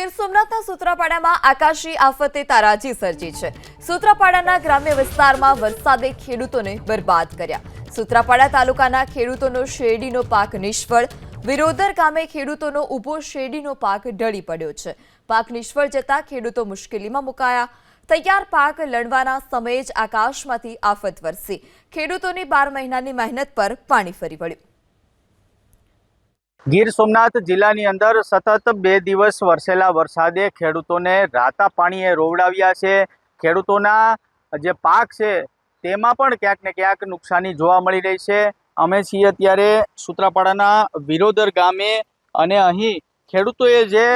ગીર સોમનાથના સૂત્રાપાડામાં આકાશી આફતે તારાજી સર્જી છે. સૂત્રાપાડાના ગ્રામ્ય વિસ્તારમાં વરસાદે ખેડૂતોને બરબાદ કર્યા. સૂત્રાપાડા તાલુકાના ખેડૂતોનો શેરડીનો પાક નિષ્ફળ. વિરોધર ગામે ખેડૂતોનો ઊભો શેરડીનો પાક ઢળી પડ્યો છે. પાક નિષ્ફળ જતા ખેડૂતો મુશ્કેલીમાં મુકાયા. તૈયાર પાક લણવાના સમયે જ આકાશમાંથી આફત વરસી. ખેડૂતોની બાર મહિનાની મહેનત પર પાણી ફરી વળ્યું. ગીર સોમનાથ જિલ્લાની અંદર સતત બે દિવસ વરસેલા વરસાદે ખેડૂતોને રાતા પાણીએ રોવડાવ્યા છે. ખેડૂતોના જે પાક છે, તેમાં પણ ક્યાંક ને ક્યાંક નુકસાની જોવા મળી રહી છે. અમે છીએ અત્યારે સૂત્રાપાડાના વિરોધર ગામે અને અહીં ખેડૂતોએ જે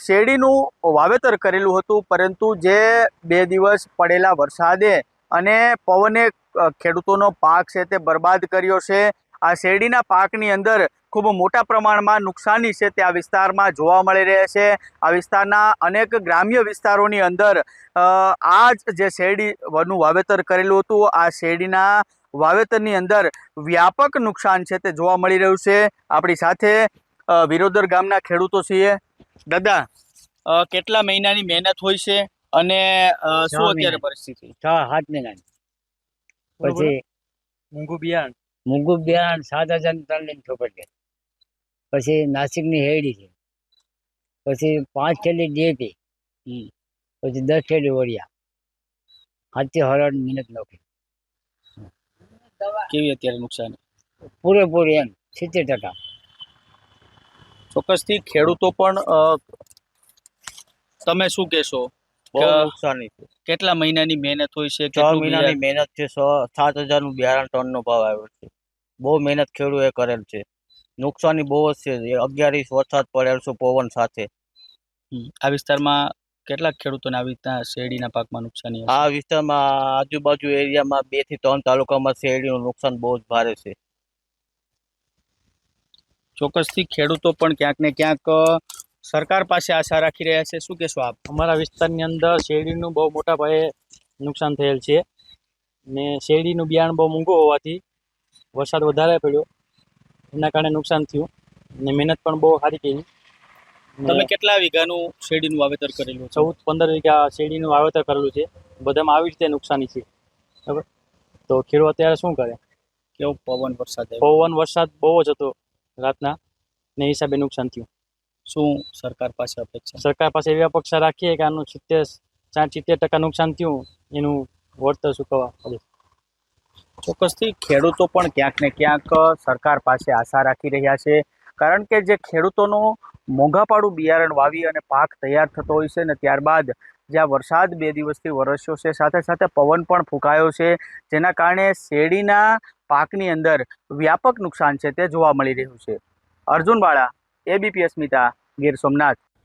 શેરડીનું વાવેતર કરેલું હતું, પરંતુ જે બે દિવસ પડેલા વરસાદે અને પવને ખેડૂતોનો પાક છે તે બરબાદ કર્યો છે. આ શેરડીના પાકની અંદર ખૂબ મોટા પ્રમાણમાં નુકસાની છે તે આ વિસ્તારમાં જોવા મળી રહે છે. આ વિસ્તારના અનેક ગ્રામ્ય વિસ્તારોની અંદર અ, આ જ જે શેરડી નું વાવેતર કરેલું હતું આ શેરડીના વાવેતરની અંદર વ્યાપક નુકસાન છે તે જોવા મળી રહ્યું છે. આપણી સાથે વિરોધર ગામના ખેડૂતો છીએ. દાદા અ, કેટલા મહિનાની મહેનત હોય છે અને શું અત્યારે પરિસ્થિતિ? છ સાત મહિનાની. પછી મૂંગું બિયારણ. મૂંગું બિયારણ સાત હજાર ત્રણ લઈને ચોપડ છે પછી નાસિકની હેડી છે. પછી પાંચ થેલી ડીએપી પછી દસ થેલી ઓળિયા હાથી હરણ મહેનત નોખી. કેવી અત્યારે નુકસાન? પૂરેપૂરી એમ સિત્તેર ટકા. ચોક્કસથી ખેડૂતો પણ તમે શું કહેશો? બહુ નુકસાની છે. કેટલા મહિનાની મહેનત હોય છે? છ મહિનાની મહેનત છે સો સાત હજારનું બિયારણ ટન નો ભાવ આવ્યો છે. બહુ મહેનત ખેડૂએ કરેલ છે. નુકસાની બહુ જ છે. અગિયારીસ વરસાદ પડેલ છે પવન સાથે. આ વિસ્તારમાં કેટલાક ખેડૂતોને આવી રીતના શેરડીના પાકમાં નુકસાની? આ વિસ્તારમાં આજુબાજુ એરિયામાં બેથી ત્રણ તાલુકામાં શેરડીનું નુકસાન બહુ જ ભારે છે. ચોક્કસથી ખેડૂતો પણ ક્યાંક ને ક્યાંક સરકાર પાસે આશા રાખી રહ્યા છે. શું કહેશો આપ? અમારા વિસ્તારની અંદર શેરડીનું બહુ મોટા પાયે નુકસાન થયેલ છે ને શેરડીનું બિયારણ બહુ મોંઘું હોવાથી વરસાદ વધારે પડ્યો. એના કારણે નુકસાન થયું ને મહેનત પણ બહુ સારી કરી. તમે કેટલા વીઘાનું શેરડીનું વાવેતર કરેલું ચૌદ પંદર વીઘા શેરડીનું વાવેતર કરેલું છે. બધામાં આવી રીતે નુકસાની છે. બરાબર? તો ખેડૂત અત્યારે શું કરે? કેવો પવન વરસાદ પવન વરસાદ બહુ જ હતો રાતના. ને હિસાબે નુકસાન થયું. શું સરકાર પાસે અપેક્ષા? સરકાર પાસે એવી અપેક્ષા રાખીએ કે આનું સિત્તેર સાઠ સિત્તેર ટકા નુકસાન થયું એનું વળતર ચૂકવવા પડે ચોક્કસથી ખેડૂતો પણ ક્યાંક ને ક્યાંક સરકાર પાસે આશા રાખી રહ્યા છે. કારણ કે જે ખેડૂતોનો મોંઘાપાડું બિયારણ વાવી અને પાક તૈયાર થતો હોય છે ને ત્યારબાદ જ્યાં વરસાદ બે દિવસથી વરસ્યો છે સાથે સાથે પવન પણ ફૂંકાયો છે જેના કારણે શેરડીના પાકની અંદર વ્યાપક નુકસાન છે તે જોવા મળી રહ્યું છે. અર્જુન વાળા એબીપી અસ્મિતા ગીર સોમનાથ.